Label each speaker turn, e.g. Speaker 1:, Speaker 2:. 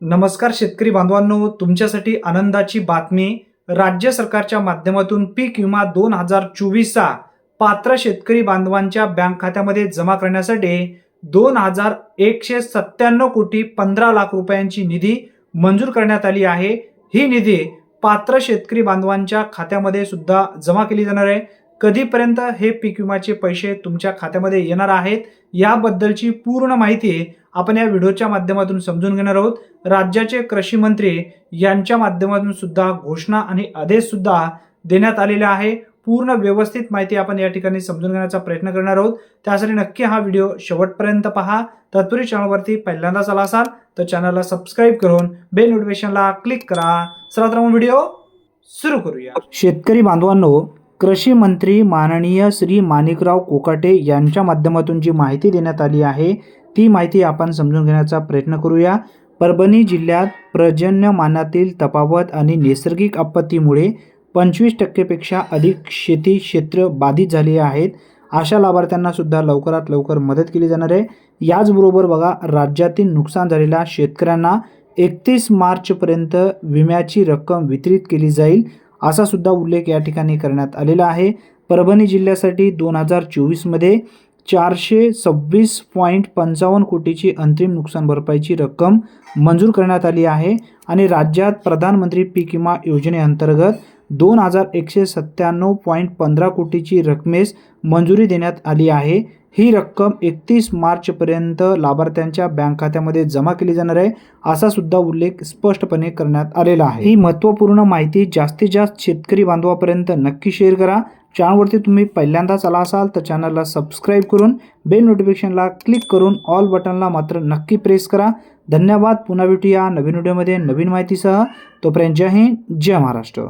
Speaker 1: नमस्कार शेतकरी बांधवांनो तुमच्यासाठी आनंदाची बातमी. राज्य सरकारच्या माध्यमातून पीक विमा दोन हजार चोवीसचा पात्र शेतकरी बांधवांच्या बँक खात्यामध्ये जमा करण्यासाठी दोन हजार एकशे सत्त्याण्णव कोटी पंधरा लाख रुपयांची निधी मंजूर करण्यात आली आहे. ही निधी पात्र शेतकरी बांधवांच्या खात्यामध्ये सुद्धा जमा केली जाणार आहे. कधीपर्यंत हे पीक विम्याचे पैसे तुमच्या खात्यामध्ये येणार आहेत याबद्दलची पूर्ण माहिती आपण या व्हिडिओच्या माध्यमातून समजून घेणार आहोत. राज्याचे कृषी मंत्री यांच्या माध्यमातून सुद्धा घोषणा आणि आदेश सुद्धा देण्यात आलेले आहे. पूर्ण व्यवस्थित माहिती आपण या ठिकाणी समजून घेण्याचा प्रयत्न करणार आहोत. त्यासाठी नक्की हा व्हिडिओ शेवटपर्यंत पहा. तत्पूर्वी चॅनलवरती पहिल्यांदाच आला असाल तर चॅनलला सबस्क्राईब करून बेल नोटिफिकेशनला क्लिक करा. चला तर मग व्हिडिओ सुरू करूया. शेतकरी बांधवांनो कृषी मंत्री माननीय श्री माणिकराव कोकाटे यांच्या माध्यमातून जी माहिती देण्यात आली आहे ती माहिती आपण समजून घेण्याचा प्रयत्न करूया. परभणी जिल्ह्यात पर्जन्यमानातील तफावत आणि नैसर्गिक आपत्तीमुळे पंचवीस टक्केपेक्षा अधिक शेती क्षेत्र बाधित झाले आहेत. अशा लाभार्थ्यांना सुद्धा लवकरात लवकर मदत केली जाणार आहे. याचबरोबर बघा राज्यातील नुकसान झालेल्या शेतकऱ्यांना एकतीस मार्चपर्यंत विम्याची रक्कम वितरित केली जाईल. असा सुद्धा उल्लेख या ठिकाणी करण्यात आलेला आहे. परभणी जिल्ह्यासाठी दोन हजार चोवीसमध्ये चारशे सव्वीस पॉईंट पंचावन्न कोटीची अंतिम नुकसान भरपाईची रक्कम मंजूर करण्यात आली आहे. आणि राज्यात प्रधानमंत्री पीक विमा योजनेअंतर्गत दोन हजार एकशे सत्त्याण्णव पॉईंट पंधरा कोटीची रकमेस मंजुरी देण्यात आली आहे. ही रक्कम एकतीस मार्चपर्यंत लाभार्थ्यांच्या बँक खात्यामध्ये जमा केली जाणार आहे असा सुद्धा उल्लेख स्पष्टपणे करण्यात आलेला आहे. ही महत्त्वपूर्ण माहिती जास्तीत जास्त शेतकरी बांधवापर्यंत नक्की शेअर करा. चॅनलवरती तुम्ही पहिल्यांदाच आला असाल तर चॅनलला सबस्क्राईब करून बेल नोटिफिकेशनला क्लिक करून ऑल बटनला मात्र नक्की प्रेस करा. धन्यवाद. पुन्हा भेटूया नवीन व्हिडिओमध्ये नवीन माहितीसह. तोपर्यंत जय हिंद जय महाराष्ट्र.